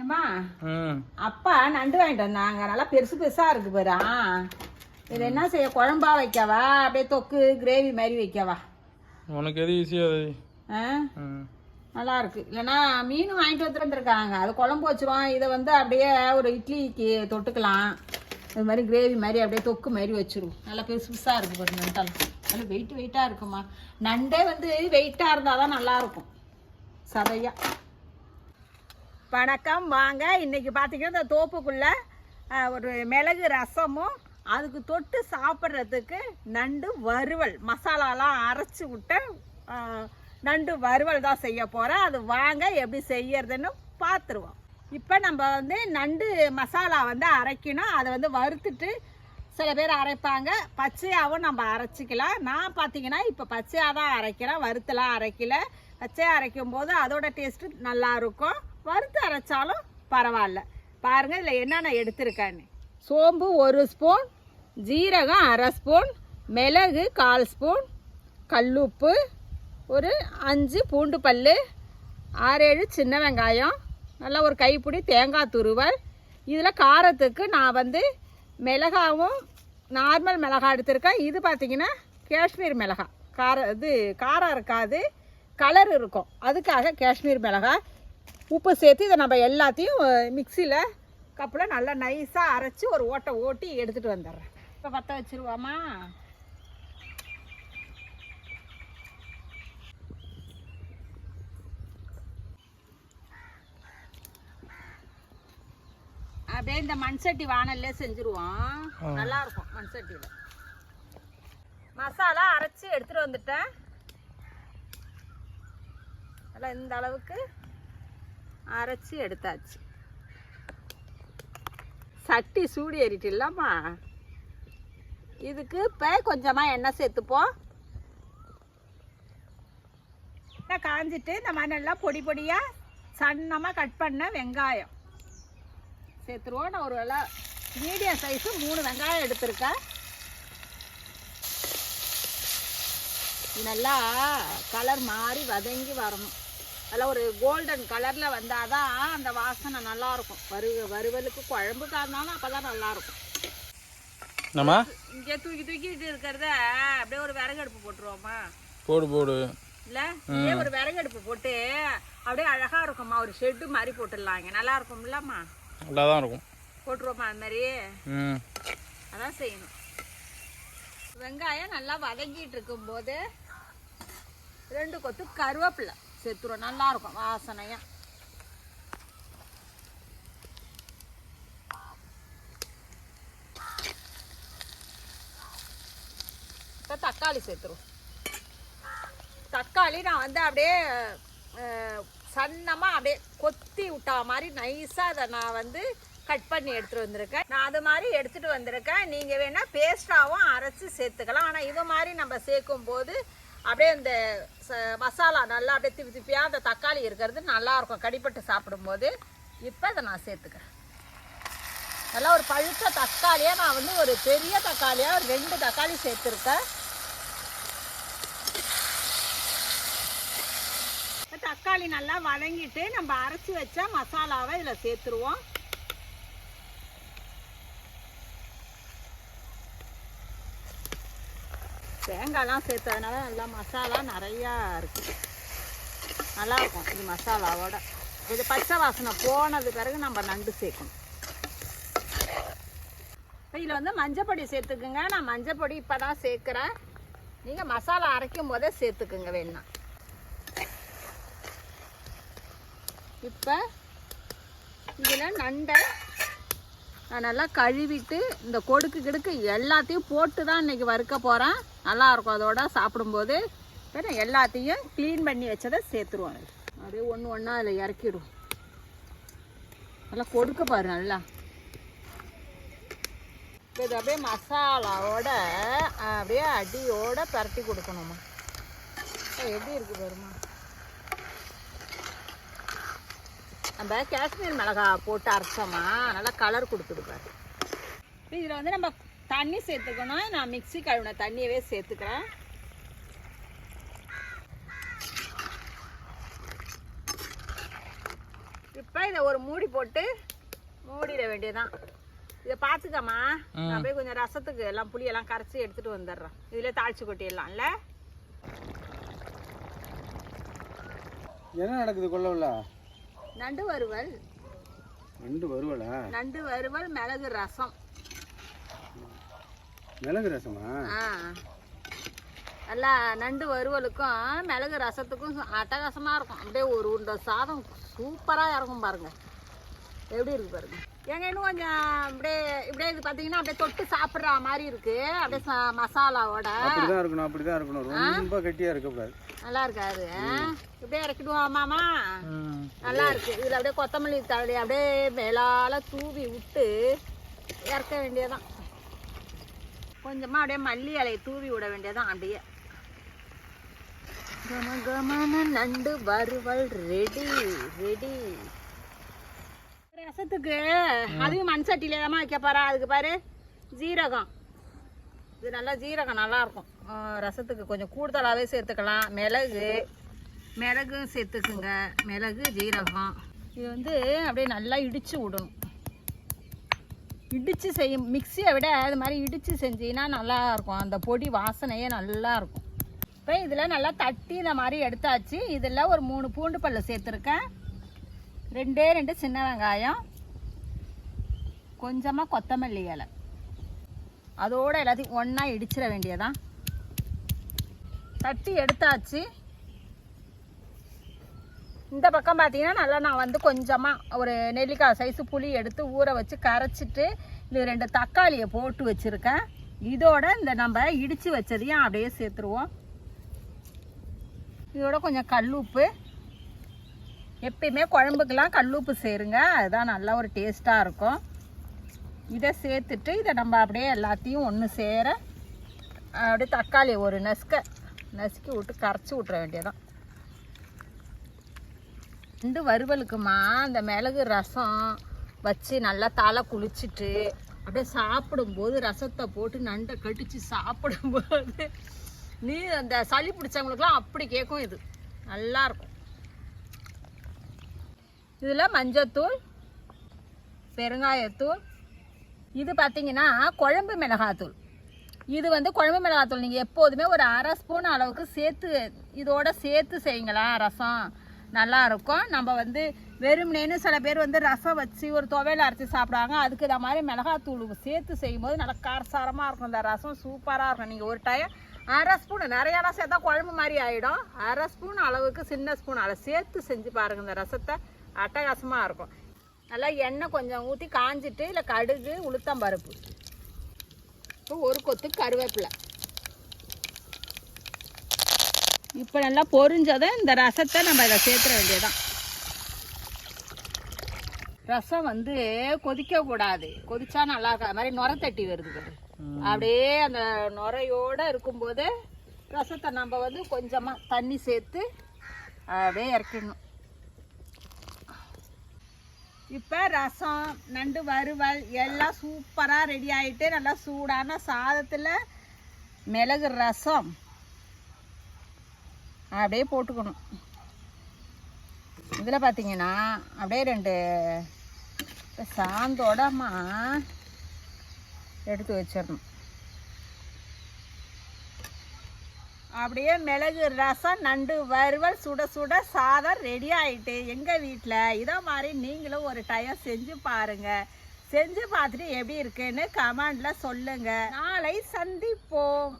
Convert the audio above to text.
ஏம்மா? ம் அப்பா நண்டு வாங்கிட்டு வந்தாங்க. நல்லா பெருசு பெருசா இருக்கு பாரு. இது என்ன செய்ய? குழம்பா வைக்கவா? அப்படியே தொக்கு கிரேவி மாதிரி வைக்கவா? உனக்கு எது ம் நல்லா இருக்கு. இல்லைன்னா மீன் வாங்கிட்டு வந்து வந்திருக்காங்க அது குழம்பு வச்சிருவோம் இதை வந்து அப்படியே ஒரு இட்லிக்கு தொட்டுக்கலாம். இது மாதிரி கிரேவி மாதிரி அப்படியே தொக்கு மாதிரி வச்சிருவோம் நல்லா பெருசு பெருசாக இருக்கு பாரு நண்டால் நல்லா வெயிட் வெயிட்டாக இருக்குமா நண்டே வந்து வெயிட்டாக இருந்தால் தான் நல்லா இருக்கும். சதையா. வணக்கம் வாங்க. இன்னைக்கு பார்த்தீங்கன்னா இந்த தோப்புக்குள்ளே ஒரு மிளகு ரசமும் அதுக்கு தொட்டு சாப்பிட்றதுக்கு நண்டு வறுவல். மசாலாலாம் அரைச்சி விட்ட நண்டு வறுவல் தான் செய்ய போகிறேன் அது வாங்க எப்படி செய்யறதுன்னு பார்த்துருவோம் இப்போ நம்ம வந்து நண்டு மசாலா வந்து அரைக்கணும். அதை வந்து வறுத்துட்டு சில பேர் அரைப்பாங்க. பச்சையாகவும் நம்ம அரைச்சிக்கலாம். நான் பார்த்தீங்கன்னா இப்போ பச்சையாக தான் அரைக்கிறேன். வறுத்தலாம் அரைக்கல. பச்சையாக அரைக்கும் போது அதோட டேஸ்ட்டு நல்லாயிருக்கும் வறுத்து அரைச்சாலும் பரவாயில்ல. பாருங்கள் இதில் என்னென்ன எடுத்திருக்கேன்னு. சோம்பு ஒரு ஸ்பூன் ஜீரகம் அரை ஸ்பூன் மிளகு கால் ஸ்பூன் கல்லுப்பு ஒரு அஞ்சு பூண்டு பல் ஆறேழு சின்ன வெங்காயம் நல்லா ஒரு கைப்பிடி தேங்காய் துருவல். இதில் காரத்துக்கு நான் வந்து மிளகாவும் நார்மல் மிளகாய் எடுத்திருக்கேன். இது பார்த்திங்கன்னா காஷ்மீர் மிளகாய். காரம் இது காரம் இருக்காது கலர் இருக்கும். அதுக்காக காஷ்மீர் மிளகாய். உப்பு சேர்த்து இதை நம்ம எல்லாத்தையும் மிக்சியில் கப்பில் நல்லா நைஸாக அரைச்சி ஒரு ஓட்டை ஓட்டி எடுத்துகிட்டு வந்துடுறேன். இப்போ பற்ற வச்சுருவாமா? அப்படியே இந்த மண் சட்டி வானல்லே செஞ்சுருவோம். நல்லா இருக்கும் மண் சட்டியில் மசாலா அரைச்சி எடுத்துட்டு வந்துட்டேன். நல்லா இந்த அளவுக்கு. அரைச்சி எடுத்தாச்சு. சட்டி சூடு ஏறிட்டு இல்லாமா இதுக்கு இப்போ கொஞ்சமாக எண்ணெய் சேர்த்துப்போம். எண்ணெய் காஞ்சிட்டு இந்த மாதிரி நல்லா பொடி பொடியாக சன்னமாக கட் பண்ண வெங்காயம். சேர்த்துருவோம். நான் ஒரு வேளை மீடியம் சைஸு மூணு வெங்காயம் எடுத்திருக்கேன். நல்லா கலர் மாறி வதங்கி வரணும். நல்லா ஒரு கோல்டன் கலரில் வந்தால் தான் அந்த வாசனை நல்லா இருக்கும் வறு வறுவலுக்கு குழம்புக்கா இருந்தாலும் அப்போ தான் நல்லா இருக்கும் என்னம்மா? இங்கே தூக்கி தூக்கிட்டு இருக்கிறத அப்படியே ஒரு விறகு அடுப்பு போட்டுருவோமா? போடு போடு. இல்லை இதே ஒரு விறகு அடுப்பு போட்டு அப்படியே அழகாக இருக்கும்மா. ஒரு ஷெட்டு மாதிரி போட்டுடலாங்க நல்லா இருக்கும்லம்மா நல்லா தான் இருக்கும். போட்டுருவோமா அது மாதிரி. அதான் செய்யணும். வெங்காயம் நல்லா வதங்கிட்டு இருக்கும்போது ரெண்டு கொத்து கருவேப்பிலை. செத்துரும் நல்லா இருக்கும் வாசனையா. இப்போ தக்காளி சேர்த்துருவோம் தக்காளி நான் வந்து அப்படியே சன்னமாக அப்படியே கொத்தி விட்டா மாதிரி நைஸாக அதை நான் வந்து கட் பண்ணி எடுத்துகிட்டு வந்திருக்கேன். நான் அது மாதிரி எடுத்துகிட்டு வந்திருக்கேன். நீங்கள் வேணால் பேஸ்ட்டாகவும் அரைச்சி சேர்த்துக்கலாம். ஆனால் இது மாதிரி நம்ம சேர்க்கும் போது அப்படியே இந்த மசாலா நல்லா அப்படியே திப்பி திப்பியாக அந்த தக்காளி இருக்கிறது நல்லாயிருக்கும். கடிப்பட்டு சாப்பிடும்போது. இப்போ அதை நான் சேர்த்துக்கிறேன். நல்லா ஒரு பழுத்த தக்காளியாக நான் வந்து ஒரு பெரிய தக்காளியாக ஒரு ரெண்டு தக்காளி சேர்த்துருக்கேன். தக்காளி நல்லா வதங்கிட்டு நம்ம அரைச்சி வச்ச மசாலாவை இதில் சேர்த்துருவோம். தேங்காய்லாம் சேர்த்ததுனால நல்லா மசாலா நிறையா இருக்குது நல்லாயிருக்கும் இது மசாலாவோட. இது பச்சை வாசனை போனது பிறகு நம்ம நண்டு சேர்க்கணும். இதில் வந்து மஞ்சப்பொடி சேர்த்துக்குங்க. நான் மஞ்சப்பொடி இப்போ தான் சேர்க்குறேன். நீங்கள் மசாலா அரைக்கும் போதே சேர்த்துக்குங்க வேணா இப்போ இதில் நண்டை நல்லா கழுவிட்டு இந்த கொடுக்கு கிடுக்கு எல்லாத்தையும் போட்டு தான் இன்றைக்கி வறுக்க போகிறேன் நல்லாயிருக்கும் அதோட சாப்பிடும்போது. இப்போ எல்லாத்தையும் க்ளீன் பண்ணி வச்சதை சேர்த்துருவாங்க அப்படியே ஒன்று ஒன்றா அதில் இறக்கிடுவோம். நல்லா கொடுக்க பாரு நல்லா. இது அப்படியே மசாலாவோட அப்படியே அடியோட பரட்டி கொடுக்கணுமா எப்படி இருக்குது பாருமா நம்ம காஷ்மீர் மிளகாய் போட்டு அரைச்சோமா நல்லா கலர் கொடுத்துருப்பாரு இதில் வந்து நம்ம தண்ணி சேர்த்துக்கணும். நான் மிக்ஸி கழுவின தண்ணியவே சேர்த்துக்கிறேன். இப்போ இதை ஒரு மூடி போட்டு மூடிட வேண்டியதுதான். இதை பார்த்துக்கம்மா. நான் போய் கொஞ்சம் ரசத்துக்கு எல்லாம் புளியெல்லாம் கரைச்சி எடுத்துட்டு வந்துடுறேன். இதில் தாளிச்சு கொட்டிடலாம்ல. என்ன நடக்குது கொல்லவுல நண்டு வறுவல். ரெண்டு வருவலா நண்டு வறுவல் மிளகு ரசம். மிளகு ரசமா? நல்லா நண்டு வறுவலுக்கும் மிளகு ரசத்துக்கும் அட்டகாசமாக இருக்கும். அப்படியே ஒரு உருண்டை சாதம் சூப்பராக இறங்கும் பாருங்க. எப்படி இருக்கு பாருங்க. ஏங்க இன்னும் கொஞ்சம் அப்படியே இப்படியே இது பார்த்தீங்கன்னா அப்படியே தொட்டு சாப்பிட்ற மாதிரி இருக்கு. அப்படியே மசாலாவோட. அப்படிதான் இருக்கணும் அப்படிதான் இருக்கணும். ரொம்ப கெட்டியா இருக்கக்கூடாது நல்லா இருக்காது. ஆ? இப்படியே இறக்கிடுவோமாமா ம். நல்லா இருக்கு. இதில் அப்படியே கொத்தமல்லி தழை அப்படியே மேலால தூவி விட்டு இறக்க வேண்டியதான் கொஞ்சமாக அப்படியே மல்லி இலையை தூவி விட வேண்டியதான் அப்படியே. கம கமன நண்டு வறுவல் ரெடி ரெடி ரசத்துக்கு அதையும் மண் சட்டியில தான் வைக்க போறா. அதுக்கு பாரு ஜீரகம். இது நல்லா ஜீரகம் நல்லா இருக்கும். ரசத்துக்கு கொஞ்சம் கூடுதலாகவே சேர்த்துக்கலாம். மிளகு மிளகு சேர்த்துக்குங்க. மிளகு ஜீரகம். இது வந்து அப்படியே நல்லா இடித்து விடணும் இடித்து செய்யும் மிக்சியை விட அது மாதிரி இடித்து செஞ்சீங்கன்னா நல்லா இருக்கும். அந்த பொடி வாசனையே நல்லா இருக்கும். இப்போ இதில் நல்லா தட்டி இந்த மாதிரி எடுத்தாச்சு. இதில் ஒரு மூணு பூண்டு பல்லு சேர்த்துருக்கேன். ரெண்டே ரெண்டு சின்ன வெங்காயம் கொஞ்சமாக கொத்தமல்லி இலை. அதோடு எல்லாத்தையும் ஒன்றா இடிச்சிட வேண்டியதான் தட்டி எடுத்தாச்சு. இந்த பக்கம் பார்த்தீங்கன்னா நல்லா நான் வந்து கொஞ்சமாக ஒரு நெல்லிக்காய் சைஸு புளி எடுத்து ஊற வச்சு கரைச்சிட்டு இது ரெண்டு தக்காளியை போட்டு வச்சுருக்கேன். இதோட இந்த நம்ம இடித்து வச்சதையும் அப்படியே சேர்த்துருவோம். இதோட கொஞ்சம் கல் உப்பு. எப்பயுமே குழம்புக்கெலாம் கல்லுப்பு சேருங்க. அதுதான் நல்லா ஒரு டேஸ்ட்டாக இருக்கும். இதை சேர்த்துட்டு இதை நம்ம அப்படியே எல்லாத்தையும் ஒன்று சேர அப்படியே தக்காளி ஒரு நசுக்க நசுக்கி விட்டு கரைச்சி விட்ற வேண்டியதான் ரெண்டு வறுவலுக்குமா அந்த மிளகு ரசம் வச்சு நல்லா தலை குளிச்சுட்டு அப்படியே சாப்பிடும்போது ரசத்தை போட்டு நண்டை கடிச்சு சாப்பிடும்போது நீ அந்த சளி பிடிச்சவங்களுக்குலாம் அப்படி கேட்கும் இது. நல்லாயிருக்கும் இதில் மஞ்சத்தூள் பெருங்காயத்தூள் இது பார்த்திங்கன்னா குழம்பு மிளகாத்தூள். இது வந்து குழம்பு மிளகாத்தூள். நீங்கள் எப்போதுமே ஒரு அரை ஸ்பூன் அளவுக்கு சேர்த்து இதோட சேர்த்து செய்யுங்களா? ரசம் நல்லாயிருக்கும். நம்ம வந்து வெறுமனேன்னு சில பேர் வந்து ரசம் வச்சு ஒரு துவையல் அரைச்சி சாப்பிடுவாங்க. அதுக்கு இந்த மாதிரி மிளகாத்தூள் சேர்த்து செய்யும்போது நல்லா காரசாரமாக இருக்கும். இந்த ரசம் சூப்பராக இருக்கும். நீங்கள் ஒரு டைம் அரை ஸ்பூன் நிறையாலாம் சேர்த்தா குழம்பு மாதிரி ஆகிடும் அரை ஸ்பூன் அளவுக்கு சின்ன ஸ்பூன் அளவு சேர்த்து செஞ்சு பாருங்கள் இந்த ரசத்தை. அட்டகாசமாக இருக்கும். நல்லா எண்ணெய் கொஞ்சம் ஊற்றி காஞ்சிட்டு இல்லை கடுகு உளுத்தம் பருப்பு. இப்போ ஒரு கொத்து கருவேப்பிலை. இப்போ நல்லா பொரிஞ்சதும் இந்த ரசத்தை நம்ம இதை சேர்த்துற வேண்டியதான் ரசம் வந்து கொதிக்க கூடாது. கொதிச்சா நல்லா இருக்காது. அது மாதிரி நுர தட்டி வருது அப்படியே அந்த நுரையோட இருக்கும்போது ரசத்தை நம்ம வந்து கொஞ்சமாக தண்ணி சேர்த்து அப்படியே இறக்கிடணும். இப்போ ரசம் நண்டு வறுவல் எல்லாம் சூப்பராக ரெடி ஆகிட்டு நல்லா சூடான சாதத்தில் மிளகு ரசம் அப்படியே போட்டுக்கணும். இதில் பார்த்தீங்கன்னா அப்படியே ரெண்டு சாந்தோடமா எடுத்து வச்சிடணும். அப்படியே மிளகு ரசம் நண்டு வறுவல் சுட சுட சாதம் ரெடி ஆகிட்டு எங்கள் வீட்டில் இதை மாதிரி நீங்களும் ஒரு டைம் செஞ்சு பாருங்கள் செஞ்சு பார்த்துட்டு எப்படி இருக்குன்னு கமெண்டில் சொல்லுங்கள் நாளை சந்திப்போம்.